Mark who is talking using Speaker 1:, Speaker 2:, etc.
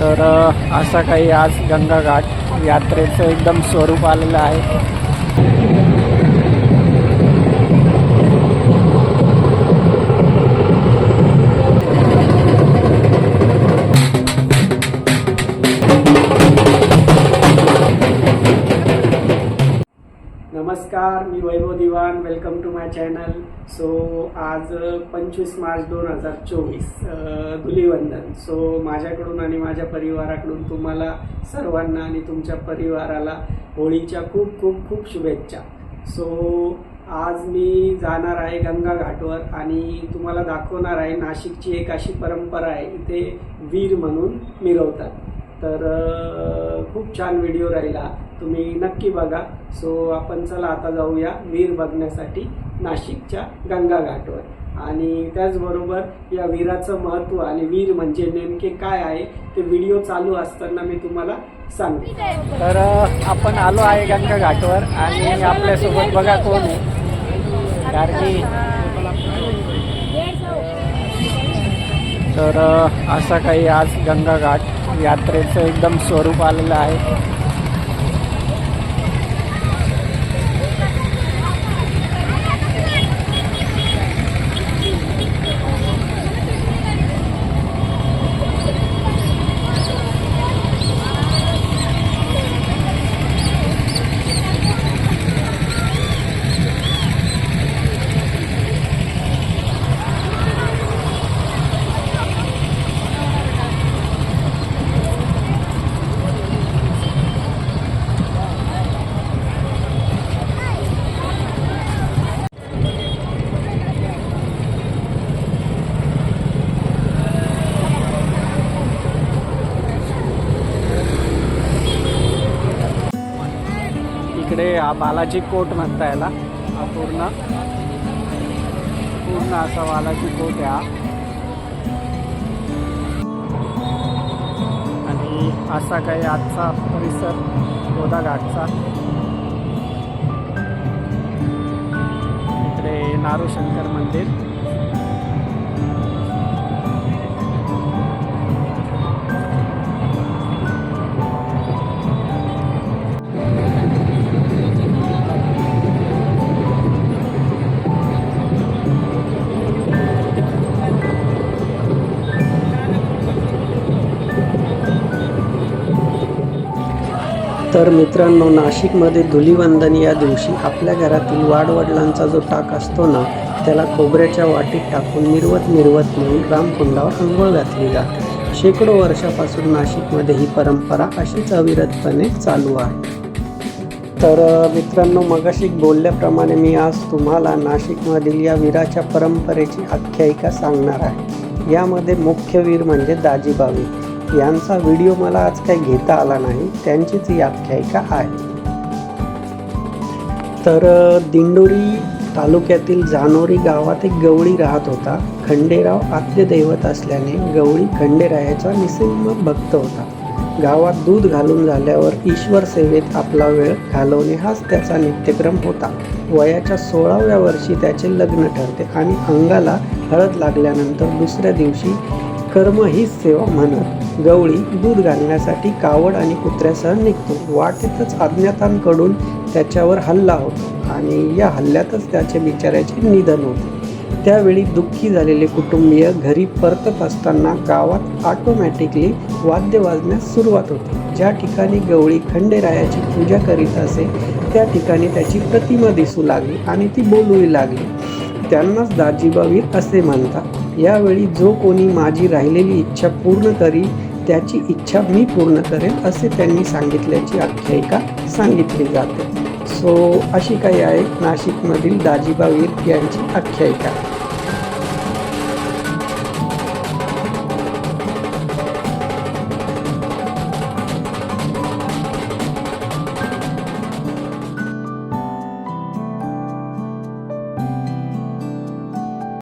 Speaker 1: तर असा काही आज गंगाघाट यात्रेचं एकदम स्वरूप आलेलं आहे. नमस्कार मी Vaibhav Diwan. Welcome to my channel so आज पंचवीस मार्च दोन हजार चोवीस धुलीवंदन. सो माझ्याकडून आणि माझ्या परिवाराकडून तुम्हाला सर्वांना आणि तुमच्या परिवाराला होळीच्या खूप खूप खूप शुभेच्छा. सो आज मी जाणार आहे गंगा घाटवर आणि तुम्हाला दाखवणार आहे नाशिकची एक अशी परंपरा आहे इथे वीर म्हणून मिरवतात. तर खूप छान व्हिडिओ राहिला. तुम्ही नक्की बघा. सो आपण चला आता जाऊया वीर बघण्यासाठी नाशिकच्या गंगा घाटवर. आणि त्याचबरोबर या वीराचं महत्त्व आणि वीर म्हणजे नेमके काय आहे ते व्हिडिओ चालू असताना मी तुम्हाला सांगते तर आपण आलो आहे गंगा घाटवर आणि आपल्यासोबत बघा कोण आहे. गार्गी. तर असा काही आज गंगा घाट यात्रेचं एकदम स्वरूप आलेलं आहे. इकडे हा बालाजी कोट म्हणता याला. हा पूर्ण. पूर्ण असा बालाजी कोट आहे आणि असा काही आजचा परिसर गोदाघाटचा. इकडे नारू शंकर मंदिर. तर मित्रांनो नाशिकमध्ये धुलीवंदन या दिवशी आपल्या घरातील वाडवडिलांचा जो टाक असतो ना त्याला खोबऱ्याच्या वाटीत टाकून निर्वत निर्वत म्हणून रामकुंडावर अंघोळ घातली जाते. शेकडो वर्षापासून नाशिकमध्ये ही परंपरा अशीच अविरतपणे चालू आहे. तर मित्रांनो मगाशी बोलल्याप्रमाणे मी आज तुम्हाला नाशिकमधील या वीराच्या परंपरेची आख्यायिका सांगणार आहे. यामध्ये मुख्य वीर म्हणजे दाजीबावी. यांचा व्हिडिओ मला आज काही घेता आला नाही त्यांचीच ही आख्यायिका आहे. तर दिंडोरी तालुक्यातील जानोरी गावात एक गवळी राहत होता. खंडेराव आद्यदैवत असल्याने गवळी खंडेरायाचा निसंग भक्त होता. गावात दूध घालून झाल्यावर ईश्वर सेवेत आपला वेळ घालवणे हाच त्याचा नित्यक्रम होता. वयाच्या सोळाव्या वर्षी त्याचे लग्न ठरते आणि अंगाला हळद लागल्यानंतर दुसऱ्या दिवशी कर्म हीच सेवा म्हणत गवळी दूध घालण्यासाठी कावड आणि कुत्र्यासह निघतो. वाटेतच अज्ञातांकडून त्याच्यावर हल्ला होतो आणि या हल्ल्यातच त्याचे बिचाऱ्याचे निधन होते. त्यावेळी दुःखी झालेले कुटुंबीय घरी परतत असताना गावात ऑटोमॅटिकली वाद्य वाजण्यास सुरुवात होते. ज्या ठिकाणी गवळी खंडेरायाची पूजा करीत असे त्या ठिकाणी त्याची प्रतिमा दिसू लागली आणि ती बोलूही लागली. त्यांनाच दाजीबावीर असे म्हणतात. यावेळी जो कोणी माझी राहिलेली इच्छा पूर्ण करी त्याची इच्छा मी पूर्ण करेन असे त्यांनी सांगितल्याची आख्यायिका सांगितली जाते. सो अशी काही आहे नाशिकमधील दाजीबावीर यांची आख्यायिका.